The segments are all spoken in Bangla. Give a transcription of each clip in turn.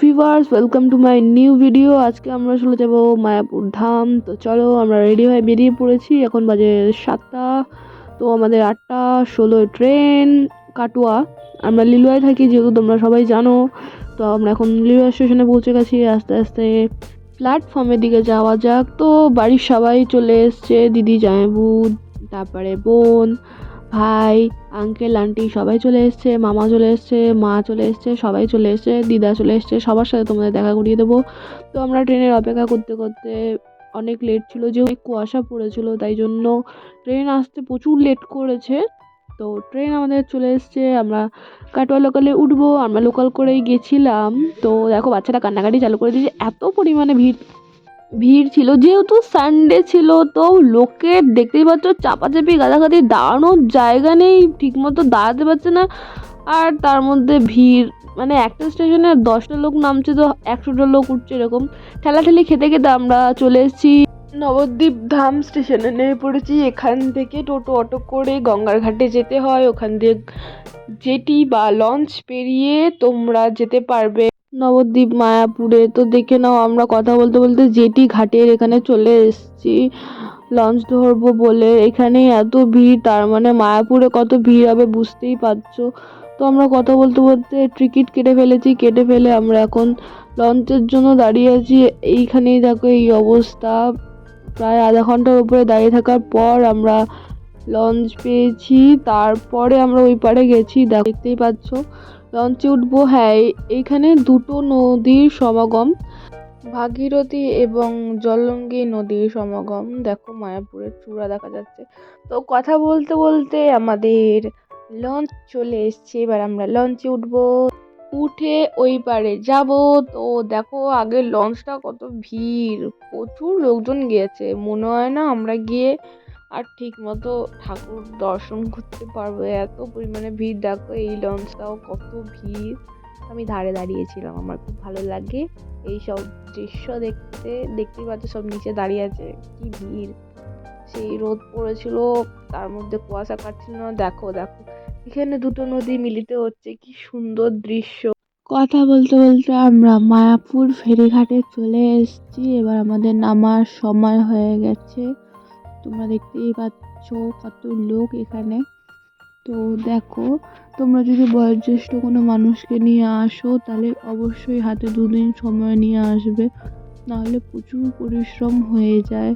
Viewers welcome to my new video আজকে আমরা চলে যাব মায়াপুর ধাম। তো চলো, আমরা রেডি হয়ে বেরিয়ে পড়েছি। এখন বাজে সাতটা। তো আমাদের আটটা, ষোলোয় ট্রেন কাটুয়া। আমরা লিলুয়ায় থাকি, যেহেতু তোমরা সবাই জানো। তো আমরা এখন লিলুয়া স্টেশনে পৌঁছে গেছি। আস্তে আস্তে প্ল্যাটফর্মের দিকে যাওয়া যাক। তো বাড়ির সবাই চলে এসছে, দিদি, জামাইবু, তারপরে বোন। ভাই আঙ্কেল আন্টি সবাই চলে এসছে, মামা চলে এসছে, মা চলে এসছে, সবাই চলে এসছে, দিদা চলে এসছে, সবার সাথে তোমাদের দেখা করিয়ে দেবো। তো আমরা ট্রেনের অপেক্ষা করতে করতে অনেক লেট ছিল, যে কুয়াশা পড়েছিল, তাই জন্য ট্রেন আসতে প্রচুর লেট করেছে। তো ট্রেন আমাদের চলে এসছে, আমরা কাটোয়া লোকালে উঠবো, আমরা লোকাল করেই গেছিলাম। তো দেখো, বাচ্চারা কান্নাকাটি চালু করে দিয়েছে, এত পরিমাণে ভিড়। ভিড় ছিল, যেহেতু সানডে ছিল, তো লোকের দেখতেই পাচ্ছ চাপাচাপি, গাদাগাদি, দাঁড়ানোর জায়গা নেই, ঠিকমতো দাঁড়াতে পারছে না। আর তার মধ্যে ভিড় মানে একটা স্টেশনে দশটা লোক নামছে, তো একশোটা লোক উঠছে এরকম। ঠেলাঠেলি খেতে খেতে আমরা চলে এসেছি। নবদ্বীপ ধাম স্টেশনে নেমে পড়েছি। এখান থেকে টোটো অটো করে গঙ্গার ঘাটে যেতে হয়। ওখান দিয়ে জেটি বা লঞ্চ পেরিয়ে তোমরা যেতে পারবে। নবদ্বীপ, মায়াপুরে। তো দেখে নাও, আমরা কথা বলতে বলতে জেটি ঘাটের এখানে চলে এসেছি। লঞ্চ ধরবো বলে। এখানে এত ভিড়, তার মানে মায়াপুরে কত ভিড় হবে বুঝতেই পারছ। তো আমরা কথা বলতে বলতে টিকিট কেটে ফেলেছি, কেটে ফেলে আমরা এখন লঞ্চের জন্য দাঁড়িয়ে আছি। এইখানেই দেখো এই অবস্থা। প্রায় আধা ঘণ্টার উপরে দাঁড়িয়ে থাকার পর আমরা লঞ্চ পেয়েছি, তারপরে আমরা ওই পারে গেছি দেখতেই পাচ্ছ। লঞ্চে উঠবো হ্যাঁ এই- এইখানে দুটো নদীর সমাগম, ভাগীরথী এবং জলঙ্গি নদীর সমাগম। দেখো, মায়াপুরের চূড়া দেখা যাচ্ছে। তো কথা বলতে বলতে আমাদের লঞ্চ চলে এসছে, এবার আমরা লঞ্চে উঠবো। উঠে ওই পারে যাব। তো দেখো, আগে লঞ্চটা কত ভিড়, প্রচুর লোকজন গিয়েছে। মনে হয় না আমরা গিয়ে আর ঠিক মতো ঠাকুর দর্শন করতে পারব। এত পরিমাণে ভিড়, দেখো এই লঞ্চটাও কত ভিড়। আমি ধারে দাঁড়িয়েছিলাম, আমার খুব ভালো লাগে। এই সব দৃশ্য দেখতে, দেখতেই পাচ্ছ সব নিচে দাঁড়িয়ে আছে, কি ভিড়। সেই রোদ পড়েছিল, তার মধ্যে কুয়াশা কাটছিল না দেখো দেখো। এখানে দুটো নদী মিলিত হচ্ছে, কি সুন্দর দৃশ্য। কথা বলতে বলতে আমরা মায়াপুর ফেরিঘাটে চলে এসেছি, এবার আমাদের নামার সময় হয়ে গেছে। তোমরা দেখতেই পাচ্ছ কত লোক এখানে। তো দেখো, তোমরা যদি বয়োজ্যেষ্ঠ কোনো মানুষকে নিয়ে আসো, তাহলে অবশ্যই হাতে দুদিন সময় নিয়ে আসবে। নাহলে প্রচুর পরিশ্রম হয়ে যায়।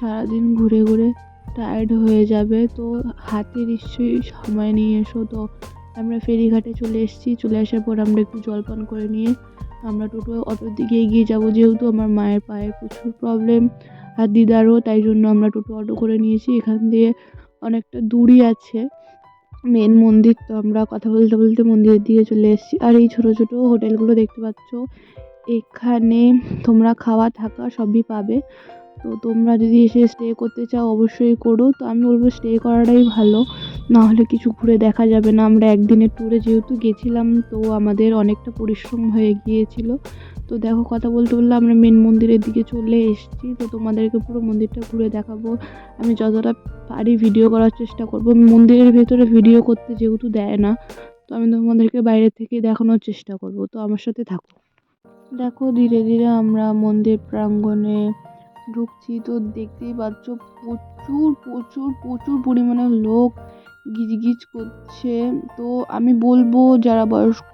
সারাদিন ঘুরে ঘুরে টায়ার্ড হয়ে যাবে। তো হাতে নিশ্চয়ই সময় নিয়ে এসো। তো আমরা ফেরিঘাটে চলে এসেছি। চলে আসার পর আমরা একটু জলপান করে নিয়ে আমরা টোটো অটোর দিকে এগিয়ে যাব। যেহেতু আমার মায়ের পায়ে প্রচুর প্রবলেম আর দিদারও তাই জন্য আমরা টোটো অটো করে নিয়েছি। এখান দিয়ে অনেকটা দূরই আছে। মেন মন্দির তো আমরা কথা বলতে বলতে মন্দিরের দিকে চলে এসেছি। আর এই ছোট ছোটো হোটেলগুলো দেখতে পাচ্ছ, এখানে তোমরা খাওয়া থাকা সবই পাবে। তো তোমরা যদি এসে স্টে করতে চাও, অবশ্যই করো। তো আমি বলব স্টে করাটাই ভালো। না হলে কিছু ঘুরে দেখা যাবে না। আমরা একদিনের ট্যুরে যেহেতু গেছিলাম, তো আমাদের অনেকটা পরিশ্রম হয়ে গিয়েছিল। তো দেখো, কথা বলতে বললে আমরা মেন মন্দিরের দিকে চলে এসেছি। তো তোমাদেরকে পুরো মন্দিরটা ঘুরে দেখাবো। আমি যতটা পারি ভিডিও করার চেষ্টা করব। মন্দিরের ভেতরে ভিডিও করতে যেহেতু দেয় না, তো আমি তোমাদেরকে বাইরে থেকে দেখানোর চেষ্টা করব। তো আমার সাথে থাকো। দেখো, ধীরে ধীরে আমরা মন্দির প্রাঙ্গণে ঢুকছি তো দেখতেই পাচ্ছ প্রচুর প্রচুর প্রচুর পরিমাণে লোক গিজগিজ করছে। তো আমি বলব যারা বয়স্ক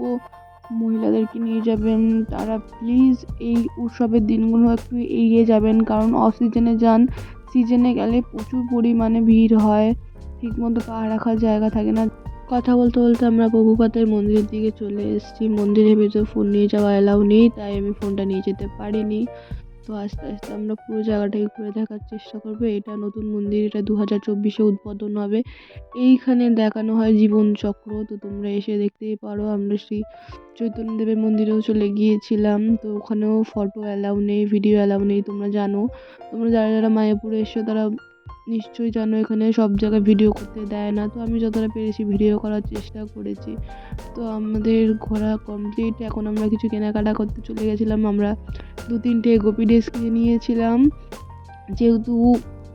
মহিলাদেরকে নিয়ে যাবেন, তারা প্লিজ এই উৎসবের দিনগুলো একটু এড়িয়ে যাবেন। কারণ অফ সিজনে যান সিজনে গেলে প্রচুর পরিমাণে ভিড় হয়। ঠিকমতো পা রাখার জায়গা থাকে না। কথা বলতে বলতে আমরা প্রভুপাতের মন্দিরের দিকে চলে এসেছি। মন্দিরের ভেতর ফোন নিয়ে যাওয়া অ্যালাউ নেই, তাই আমি ফোনটা নিয়ে যেতে পারিনি। তো আস্তে আস্তে আমরা পুরো জায়গাটাকে ঘুরে দেখার চেষ্টা করব। এটা নতুন মন্দির, এটা দু হাজার চব্বিশে উদ্বোধন হবে। এইখানে দেখানো হয় জীবন চক্র। তো তোমরা এসে দেখতেই পারো, আমরা শ্রী চৈতন্যদেবের মন্দিরেও চলে গিয়েছিলাম। তো ওখানেও ফটো অ্যালাউ নেই ভিডিও অ্যালাউ নেই, তোমরা জানো। তোমরা যারা যারা মায়াপুরে এসো তারা নিশ্চয়ই জানো, এখানে সব জায়গায় ভিডিও করতে দেয় না। তো আমি যতটা পেরেছি ভিডিও করার চেষ্টা করেছি। তো আমাদের ঘোরা কমপ্লিট এখন আমরা কিছু কেনাকাটা করতে চলে গেছিলাম। আমরা দু তিনটে গোপী ড্রেস কিনে নিয়েছিলাম। যেহেতু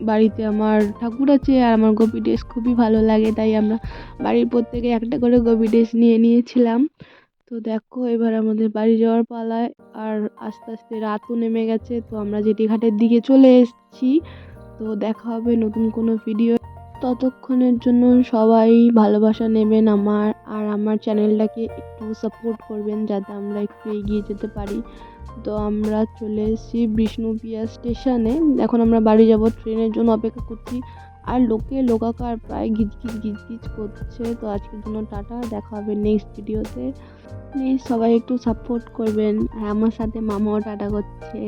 বাড়িতে আমার ঠাকুর আছে আর আমার গোপী ড্রেস খুবই ভালো লাগে, তাই আমরা বাড়ির প্রত্যেকে একটা করে গোপী ড্রেস নিয়ে নিয়েছিলাম। তো দেখো, এবার আমাদের বাড়ি যাওয়ার পালায়। আর আস্তে আস্তে রাতও নেমে গেছে। তো আমরা জেটি ঘাটের দিকে চলে এসেছি। তো দেখা হবে নতুন কোনো ভিডিও ততক্ষণের জন্য সবাই ভালোবাসা নেবেন আমার, আর আমার চ্যানেলটাকে একটু সাপোর্ট করবেন যাতে আমরা একটু এগিয়ে যেতে পারি। তো আমরা চলে এসেছি বিষ্ণুপিয়া স্টেশনে এখন আমরা বাড়ি যাব, ট্রেনের জন্য অপেক্ষা করছি। আর লোকে লোকাকার প্রায় গিজ গিজ গিজ গিজ করছে। তো আজকের জন্য টাটা, দেখা হবে নেক্সট ভিডিওতে প্লিজ সবাই একটু সাপোর্ট করবেন। আর আমার সাথে মামাও টাটা করছে।